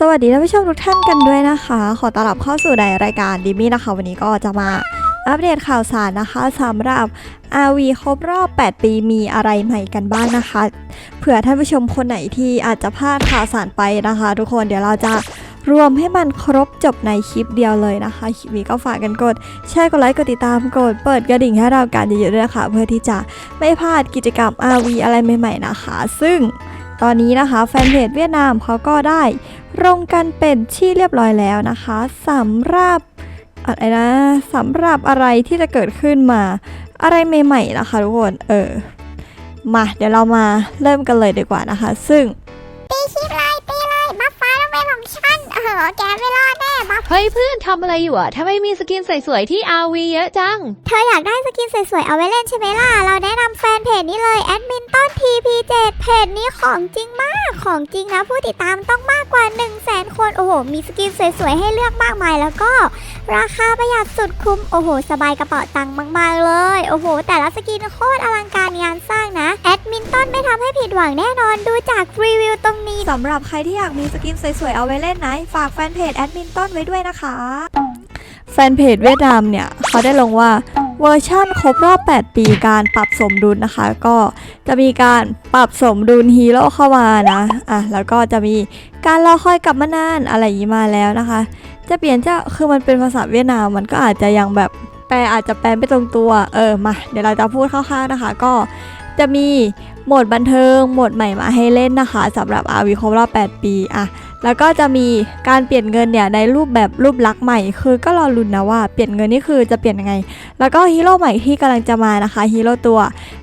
สวัสดีท่านผู้ชมทุกท่านกันด้วยนะคะ ขอต้อนรับเข้าสู่ในรายการดิมี่นะคะ วันนี้ก็จะมาอัปเดตข่าวสารนะคะสำหรับ RV ครบรอบ 8 ปีมีอะไรใหม่กันบ้างนะคะ เผื่อท่านผู้ชมคนไหนที่อาจจะพลาดข่าวสารไปนะคะ ทุกคนเดี๋ยวเราจะ รวมให้มันครบจบในคลิปเดียวเลยนะคะ คลิปนี้ก็ฝากกันกด แชร์กดไลค์กดติดตามกดเปิดกระดิ่งให้เราการเยอะๆด้วยนะคะเพื่อที่จะไม่พลาดกิจกรรม RV อะไรใหม่ๆนะคะ ซึ่งตอนนี้นะคะแฟนเพจเวียดนามเขาก็ได้ลงกันเป็นที่เรียบร้อยแล้วนะคะสำหรับอะไรนะสำหรับอะไรที่จะเกิดขึ้นมา อะไรใหม่ๆนะคะทุกคนเออมาเดี๋ยวเรามาเริ่มกันเลยดีกว่านะคะ ซึ่ง ฉันเออแกไม่รอดแน่บัฟเฮ้ยเพื่อนทำอะไรอยู่อะทำไมมีสกินสวยๆที่ RV เยอะจัง เธออยากได้สกินสวยๆ เอาไว้เล่นใช่ไหมล่ะ เราแนะนำแฟนเพจนี้เลยแอดมินต้น TP7 เพจนี้ของจริงมาก ของจริงนะผู้ติดตามต้องมากกว่า 1 0 0 0 0แสนคน โอ้โห มีสกินสวยๆ ให้เลือกมากมายแล้วก็ ราคาประหยัดสุดคุ้ม โอ้โห สบายกระเป๋าตังค์มากๆเลย โอ้โห แต่ละสกินโคตรอลังการงานสร้างนะแอด มินต้นไม่ทำให้ผิดหวังแน่นอนดูจากรีวิวตรงนี้สำหรับใครที่อยากมีสกินสวยๆเอาไว้เล่นนะฝากแฟนเพจแอดมินต้นไว้ด้วยนะคะ แฟนเพจเวียดนามเนี่ย เขาได้ลงว่าเวอร์ชั่นครบรอบ 8 ปีการปรับสมดุลนะคะ ก็จะมีการปรับสมดุลฮีโร่เข้ามานะอะแล้วก็จะมีการรอคอยกลับมานานอะไรอย่างนี้มาแล้วนะคะ จะเปลี่ยนจะคือมันเป็นภาษาเวียดนามมันก็อาจจะยังแบบ แปลอาจจะแปลไม่ตรงตัว เออมา เดี๋ยวเราจะพูดคร่าวๆนะคะ ก็จะมีโหมดบันเทิงโหมดใหม่มาให้เล่นนะคะสำหรับ RV ครบรอบ 8 ปีอะ แล้วก็จะมีการเปลี่ยนเงินเนี่ยในรูปแบบรูปลักษณ์ใหม่ คือก็รอลุ้นนะว่าเปลี่ยนเงินนี่คือจะเปลี่ยนยังไง แล้วก็ฮีโร่ใหม่ที่กำลังจะมานะคะฮีโร่ตัว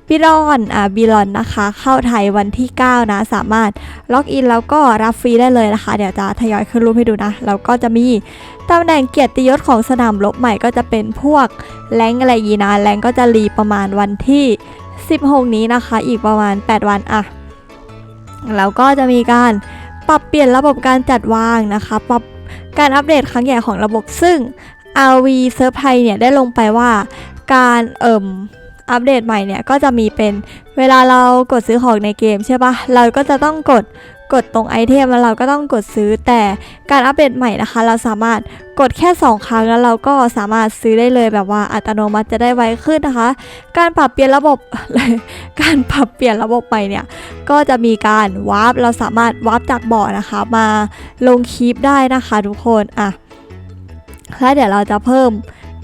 บิลอนอ่าบิลอนนะคะ เข้าไทยวันที่ 9 นะ สามารถล็อกอินแล้วก็รับฟรีได้เลยนะคะ เดี๋ยวจะทยอยขึ้นรูปให้ดูนะ แล้วก็จะมีตำแหน่งเกียรติยศของสนามรบใหม่ก็จะเป็นพวกแรงอะไรยีนะแรงก็จะรีประมาณวันที่ 16 นี้นะคะ อีกประมาณ 8 วันอะแล้วก็จะมีการ ปรับเปลี่ยนระบบการจัดวางนะคะ ปรับการอัปเดตครั้งใหญ่ของระบบซึ่ง RV Surprise เนี่ยได้ลงไปว่าการเอิ่ม อัปเดตใหม่เนี่ยก็จะมีเป็นเวลาเรากดซื้อของในเกมใช่ปะเราก็จะต้องกดกดตรงไอเทมแล้วเราก็ต้องกดซื้อแต่การอัปเดตใหม่นะคะ เราสามารถกดแค่ 2 ครั้งแล้วเราก็สามารถซื้อได้เลยแบบว่าอัตโนมัติจะได้ไวขึ้นนะคะ การปรับเปลี่ยนระบบ การปรับเปลี่ยนระบบใหม่เนี่ยก็จะมีการวาร์ปเราสามารถวาร์ปจากบ่อนะคะมาลงคลิปได้นะคะทุกคนอะแล้วเดี๋ยวเราจะเพิ่ม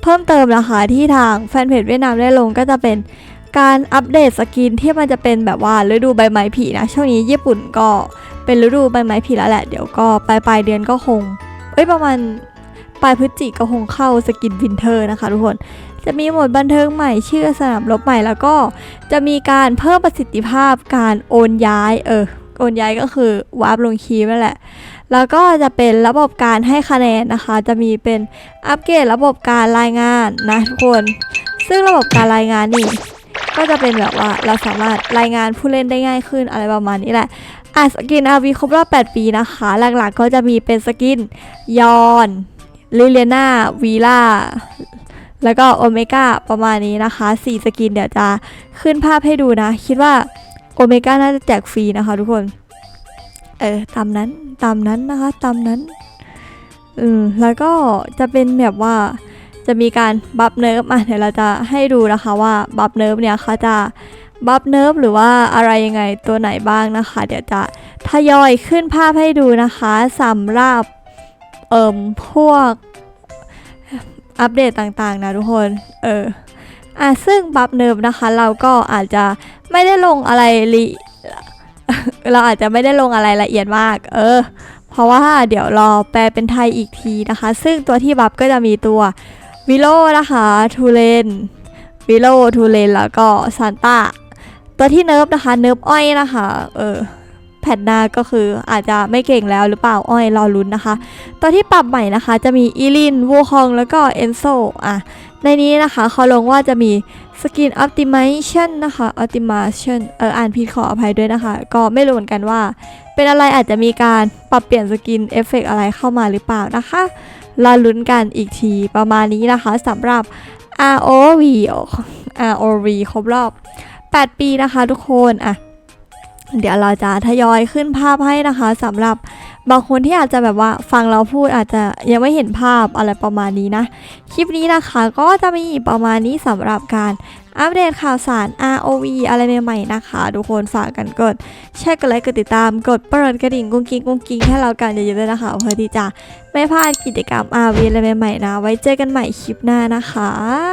เพิ่มเติมนะคะที่ทางแฟนเพจเวียดนามได้ลงก็จะเป็นการอัปเดตสกินที่มันจะเป็นแบบว่าฤดูใบไม้ผลินะ ช่วงนี้ญี่ปุ่นก็เป็นฤดูใบไม้ผลิแล้วแหละ เดี๋ยวก็ปลายปลายเดือนก็คง เอ้ยประมาณปลายพฤศจิกก็คงเข้าสกินวินเทอร์นะคะทุกคน จะมีหมดบันเทิงใหม่ชื่อสนามรบใหม่แล้วก็จะมีการเพิ่มประสิทธิภาพการโอนย้ายเออ โอนย้ายก็คือวาร์ปลงคีย์นั่นแหละ แล้วก็จะเป็นระบบการให้คะแนนนะคะ จะมีเป็นอัปเกรดระบบการรายงานนะทุกคน ซึ่งระบบการรายงานนี่ก็จะเป็นแบบว่าเราสามารถรายงานผู้เล่นได้ง่ายขึ้นอะไรประมาณนี้แหละอะสกินอาวีครบรอบ 8 ปีนะคะ หลักๆก็จะมีเป็นสกินยอนลิเลียนาวีล่าแล้วก็โอเมก้าประมาณนี้นะคะ 4 สกินเดี๋ยวจะขึ้นภาพให้ดูนะ คิดว่า โอเมก้าน่าจะแจกฟรีนะคะทุกคน เออตามนั้นตามนั้นนะคะตามนั้นอืมแล้วก็จะเป็นแบบว่าจะมีการบัฟเนิร์ฟอะเดี๋ยวเราจะให้ดูนะคะว่าบัฟเนิร์ฟเนี่ยเขาจะบัฟเนิร์ฟหรือว่าอะไรยังไงตัวไหนบ้างนะคะ เดี๋ยวจะทยอยขึ้นภาพให้ดูนะคะสำหรับเอ่มพวกอัปเดตต่างๆนะทุกคน เอออะซึ่งบัฟเนิร์ฟนะคะ เราก็อาจจะ ไม่ได้ลงอะไรลิเราอาจจะไม่ได้ลงอะไรละเอียดมาก เออ เพราะว่าเดี๋ยวรอแปลเป็นไทยอีกทีนะคะ ซึ่งตัวที่บัฟก็จะมีตัววิโลนะคะทูเลนวิโลทูเลนแล้วก็ซานต้าตัวที่เนิร์ฟนะคะเนิร์ฟอ้อยนะคะ เออแผ่นหน้าก็คืออาจจะไม่เก่งแล้วหรือเปล่าอ้อยรอลุ้นนะคะ ตัวที่ปรับใหม่นะคะ จะมีอีลินวูคองแล้วก็เอนโซอะในนี้นะคะเขาลงว่าจะมี สกิน optimization นะคะ optimization เอออ่านผิดขออภัยด้วยนะคะ ก็ไม่รู้เหมือนกันว่า เป็นอะไรอาจจะมีการปรับเปลี่ยนสกินเอฟเฟกอะไรเข้ามาหรือเปล่านะคะรอลุ้นกันอีกทีประมาณนี้นะคะสำหรับ ROV ROV ครบรอบ 8 ปีนะคะทุกคนอะเดี๋ยวเราจะทยอยขึ้นภาพให้นะคะสำหรับบางคนที่อาจจะแบบว่าฟังเราพูดอาจจะยังไม่เห็นภาพอะไรประมาณนี้นะ คลิปนี้นะคะก็จะมีประมาณนี้สำหรับการอัปเดตข่าวสาร ROV อะไรใหม่ๆนะคะ ทุกคนฝากกันกดแชร์กดไลค์กดติดตามกดเปิดกระดิ่งกุ้งกิ้งกุ้งกิ้งให้เรากันเยอะๆด้วยนะคะเพื่อที่จะไม่พลาดกิจกรรม ROV อะไรใหม่ๆนะ ไว้เจอกันใหม่คลิปหน้านะคะ